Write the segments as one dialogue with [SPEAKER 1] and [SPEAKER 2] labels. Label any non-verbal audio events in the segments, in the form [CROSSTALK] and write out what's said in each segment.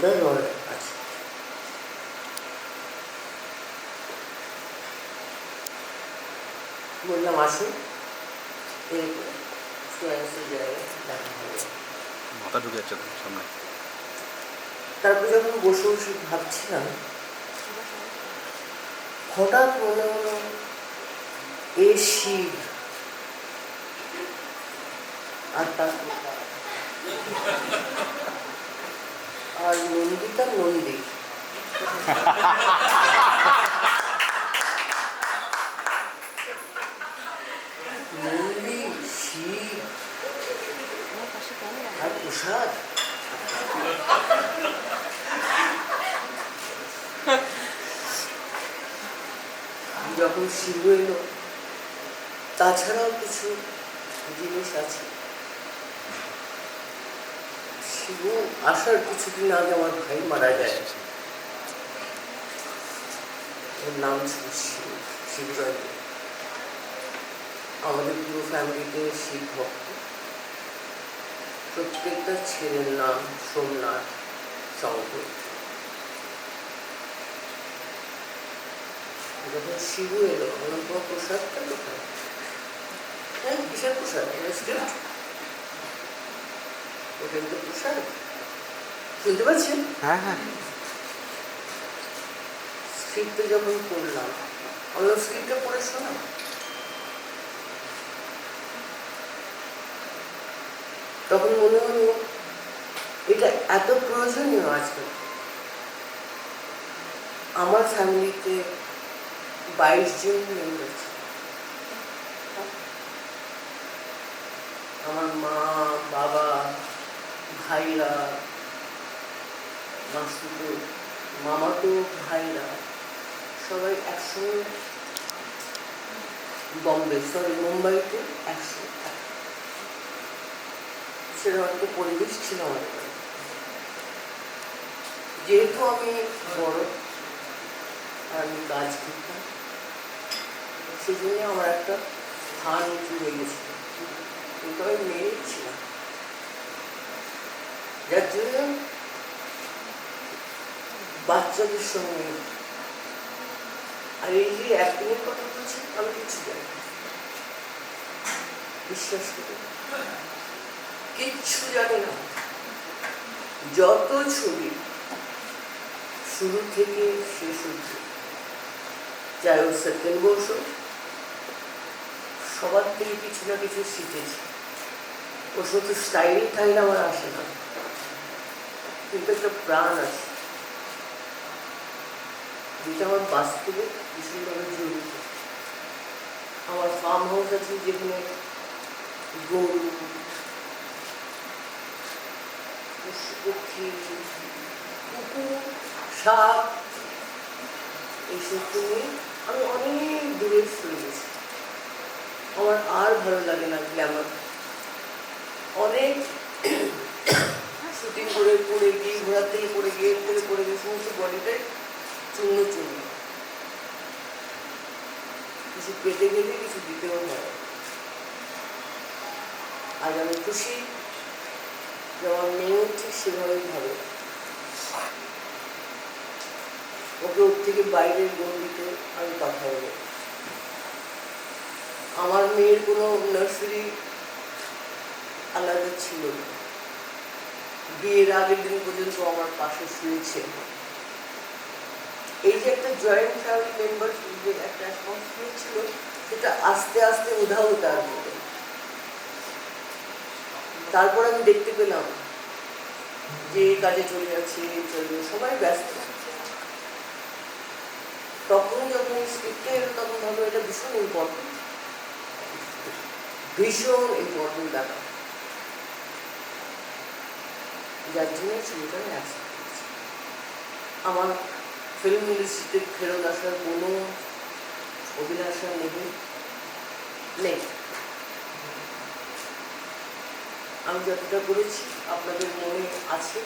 [SPEAKER 1] দুটা রড আছে বললাম আসুন
[SPEAKER 2] মাথা ঢুকে যাচ্ছে সামনে
[SPEAKER 1] তারপর যখন বসে বসে ভাবছিলাম হঠাৎ মনে হলো এ শিব আর তার। আর নন্দিতা নন্দী নন্দী শিব আর প্রসাদ। যখন শিবু এলো তাছাড়াও কিছু জিনিস আছে। শিবু আসার কিছুদিন আগে আমার ভাই মারা যায়। ওর নাম ছিল শিব শিবজয় আমাদের পুরো ফ্যামিলিতে শিব ভক্ত। প্রত্যেকটা ছেলের নাম সোমনাথ শঙ্কর। যখন শিবু এলো, আমার প্রসাদটা কোথায় হ্যাঁ বিশাল প্রসাদ রেস্টুরেন্ট শুনতে পাচ্ছেন
[SPEAKER 2] হ্যাঁ হ্যাঁ।
[SPEAKER 1] স্ক্রিপ্টে যখন পড়লাম স্ক্রিপ্টে পড়ে শোনা তখন মনে হলো এটা এত প্রয়োজনীয় আজকে। আমার ফ্যামিলিতে বাইশ জন মেম্বার আমার মা বাবা ভাইরা মাসুতো মামাতো ভাইরা, সবাই একসঙ্গে বম্বে সরি মুম্বাইতে একসঙ্গে থাকে। সেরকম পরিবেশ ছিল আমাদের। যেহেতু আমি বড় আমি কাজ করতাম সেই জন্য আমার একটা স্থান উঁচু হয়ে গেছিল। কিন্তু আমি মেয়ে ছিলাম যার জন্য বাচ্চাদের সঙ্গে। আর এই যে অ্যাক্টিংয়ের কথা বলছি, আমি কিছু জানি বিশ্বাস করি। কিচ্ছু জানি না। যত ছবি শুরু থেকে শেষ অব্দি চাই ও সত্যেন বসু সবার থেকে কিছু না কিছু শিখেছি। ও শুধু স্টাইল টাইল আমার আসে না। কিন্তু একটা প্রাণ আছে যেটা আমার বাস্তবে ভীষণভাবে জড়িত আমার ফার্ম হাউস আছে যেখানে গরু পশু পক্ষী কুকুর সাপ এইসব নিয়ে আমি অনেক দূরে সরে গেছি আমার আর ভালো লাগে না গ্ল্যামার অনেক শুটিং করে পড়ে গিয়ে ঘোরার থেকে পড়ে গিয়ে থেকে পড়ে গিয়ে সমস্ত বডিটাই চূর্ণ চূর্ণ। কিছু পেটে গেলে কিছু দিতেও হয়। আজ আমি খুশি যে আমার মেয়েও ঠিক সেভাবেই ভাবে ওকে ওর থেকে বাইরের গণ্ডিতে আমি পাঠাবো আমার মেয়ের কোনো নার্সারি আলাদা ছিল না। বিয়ের আগের দিন পর্যন্ত আমার পাশে শুয়েছে। এই যে একটা জয়েন্ট ফ্যামিলি মেম্বার যে একটা অ্যাটমসফিয়ার ছিল, সেটা আস্তে আস্তে উধাও তার মধ্যে তারপর আমি দেখতে পেলাম যে কাজে চলে যাচ্ছে, চলে সবাই ব্যস্ত। তখন যখন স্ক্রিপ্টে এলো তখন ভাবলো এটা ভীষণ ইম্পর্টেন্ট ভীষণ ইম্পর্টেন্ট ব্যাপার। যার জন্য ছবিটা আমি অ্যাকসেপ্ট করেছি আমার ফিল্ম ইন্ডাস্ট্রিতে ফেরত আসার কোনো অভিলাষা নেই? নেই। আমি যতটা করেছি, আপনাদের মনে আছে।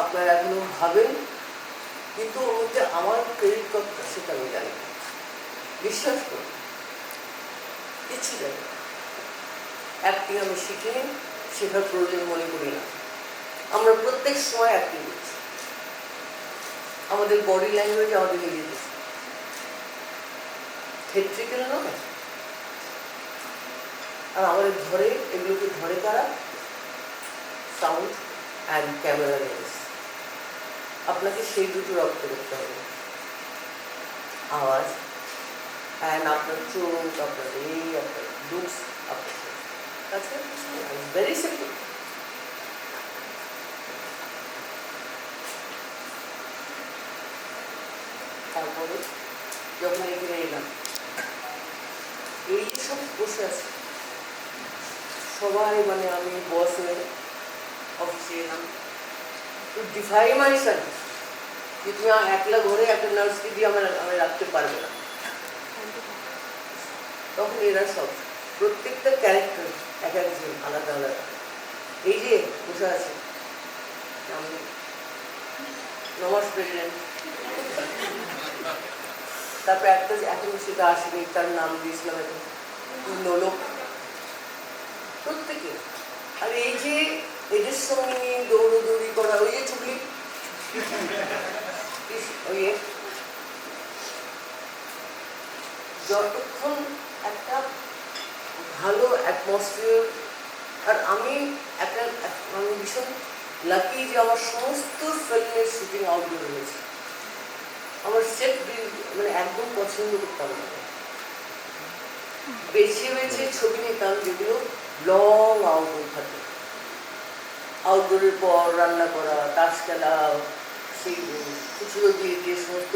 [SPEAKER 1] আপনারা এখনও ভাবেন, কিন্তু ওর মধ্যে আমার ক্রেডিট কতটা সেটা আমি জানি বিশ্বাস করুন কিচ্ছু জানি অ্যাক্টিং আমি শিখিনি। শেখার প্রয়োজন মনে করি না। আমরা প্রত্যেক সময় অ্যাক্টিভ হচ্ছি আমাদের বডি ল্যাঙ্গুয়েজ আমাদের মিলিয়ে দিচ্ছে থিয়েট্রিক্যাল নয়। আর আমাদের ধরে এগুলোকে ধরে কারা সাউন্ড অ্যান্ড ক্যামেরা লেন্স আপনাকে সেই দুটো রপ্ত করতে হবে। আওয়াজ অ্যান্ড আপনার চোখ, আপনার এই, আপনার লুকস আপনার তাছাড়া কিছু ভেরি সিম্পল তারপরে যখন এখানে এলাম এই সব বসে আছে। সবাই মানে আমি বস অফিসে এলাম। টু ডিফাই মাই সান যে তুমি একলা ঘরে একটা নার্সকে দিয়ে আমার আমি রাখতে পারবে না। তখন এরা সব, প্রত্যেকটা ক্যারেক্টার এক একজন আলাদা আলাদা। এই যে বসে আছে, আমি প্রেসিডেন্ট তারপর একটা এখন সেটা আসেনি, তার নাম দিয়েছিলাম এখন নোলক প্রত্যেকে। আর এই যে এদের সঙ্গে নিয়ে দৌড়দৌড়ি করা, ওই যে ছবি। ওই যতক্ষণ একটা ভালো অ্যাটমসফিয়ার আর আমি একটা, আমি ভীষণ লাকি যে আমার সমস্ত ফিল্মের শুটিং আউটডোর হয়েছে আমার সেট মানে একদম পছন্দ করতাম না। বেছে বেছে ছবি নিতাম যেগুলো লং আউটডোর থাকে। আউটডোরের পর রান্না করা, তাস খেলা, সেই খুচরো দিয়ে দিয়ে সমস্ত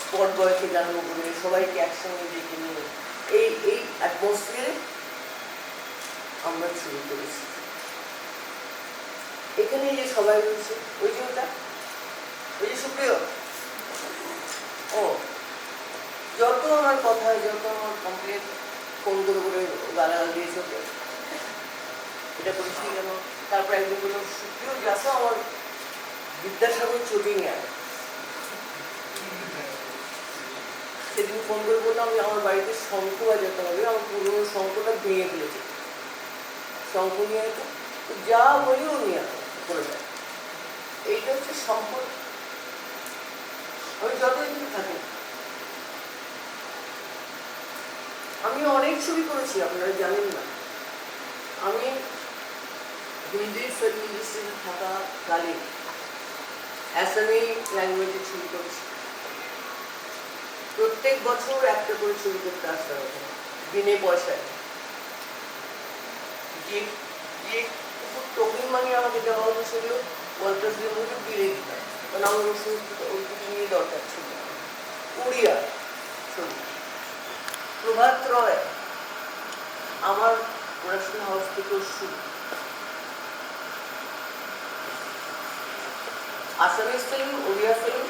[SPEAKER 1] স্পট বয়কে জানানো করে সবাইকে একসঙ্গে ডেকে নিয়ে এই এই অ্যাটমসফিয়ারে আমরা শুরু করেছি। এখানে যে সবাই রয়েছে, ওই যে ওটা। ওই যে সুপ্রিয়। ও যত আমার কথা যত আমার কমপ্লেন ফোন করে করে গালাগাল দিয়েছে ওকে, এটা করেছি কেন? তারপর একদিন বললাম সুপ্রিয় যাচ্ছে আমার বিদ্যাসাগর চটি নিয়ে সেদিন ফোন করে বললাম যে আমার বাড়িতে শঙ্খ বাজাতে হবে আমার পুরোনো শঙ্খটা ভেঙে ফেলেছে। শঙ্খ নিয়ে। তো যা বলি ও নিয়ে আয়, করে দেয়। এইটা হচ্ছে সম্পদ আমি যতদিন থাকি আমি অনেক ছবি করেছি আপনারা জানেন না। আমি হিন্দি ফিল্ম ইন্ডাস্ট্রিতে থাকা কালে অ্যাসামি ল্যাঙ্গুয়েজে ছবি করেছি। প্রত্যেক বছর একটা করে ছবি করতে আসতে হবে। বিনে পয়সায়। যে যে টোকেন মানি আমাকে দেওয়া হতো সেগুলো দিনের মধ্যে বিলে দিতাম কারণ আমার ওই সমস্ত ওইটুকু নিয়ে দরকার ছিল। উড়িয়া ছবি। প্রভাত রয়, আমার পড়াশোনা হাউস থেকে শুরু। আসামিস ফিল্ম উড়িয়া ফিল্ম,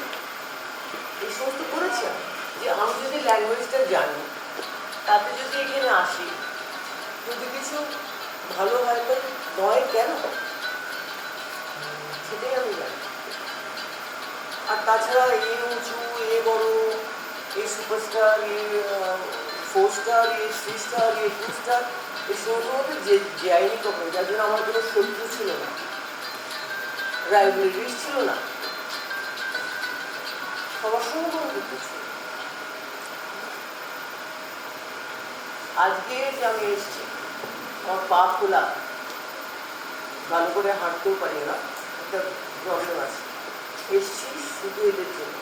[SPEAKER 1] এই সমস্ত করেছি আমি। যে আমি যদি ল্যাঙ্গুয়েজটা জানি, তাতে যদি এখানে আসি, যদি কিছু ভালো হয় তো নয় কেন? সেটাই আমি জানি। আর তাছাড়া এ উঁচু, এ বড় এই সুপারস্টার এ ফোর স্টার এ থ্রি স্টার এ টু স্টার এই সমস্ত যে যায়নি কখনো, যার জন্য আমার কোনো শত্রু ছিল না। রাইভেলিটিস ছিল না। সবার সঙ্গে বন্ধুত্ব ছিল আজকে যে আমি এসেছি, আমার পা খোলা ভালো করে হাঁটতেও পারি না, একটা প্রবলেম আছে। এসছি শুধু এদের জন্য।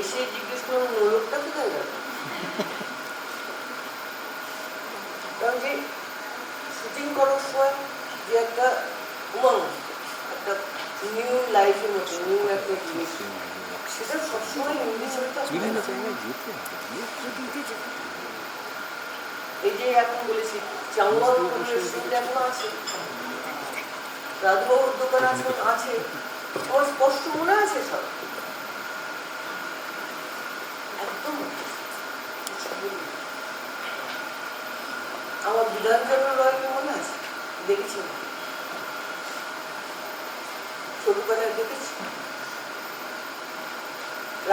[SPEAKER 1] এসে জিজ্ঞেস করুন নোলকটা কোথায় গেল? কারণ যে শুটিং করার সময় যে একটা উমং একটা নিউ লাইফের মতো নিউ একটা জিনিস। সেটা সবসময় হিন্দি ছবিটা
[SPEAKER 2] বিভিন্ন জায়গায় যেতে
[SPEAKER 1] এই যে এখন বলেছি চাঙ্গল রেস্টুরেন্ট এখন আছে। রাধবাবুর দোকান আছে আছে। আমার স্পষ্ট মনে আছে সব? একদম। আমার বিধানচন্দ্র রয়কে মনে আছে? দেখেছি।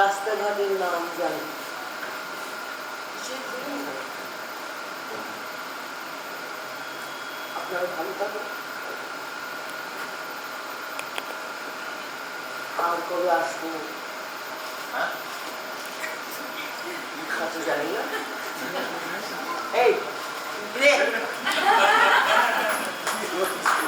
[SPEAKER 1] রাস্তাঘাটের নাম জানি। আপনারা ভালো থাকুন। আর কবে আসব?
[SPEAKER 3] হ্যাঁ?
[SPEAKER 1] জানি না। এই [LAUGHS]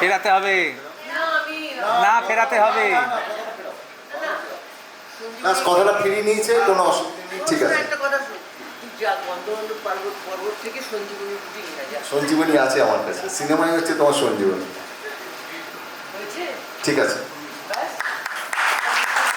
[SPEAKER 2] ফেরাতে হবে?
[SPEAKER 1] না
[SPEAKER 2] ফেরাতে হবে।
[SPEAKER 3] কথাটা ফিরিয়ে নিয়েছে কোনো ঠিক আছে।
[SPEAKER 1] সঞ্জীবনী
[SPEAKER 3] আছে আমার কাছে। সিনেমাই হচ্ছে তোমার সঞ্জীবনী। ঠিক আছে।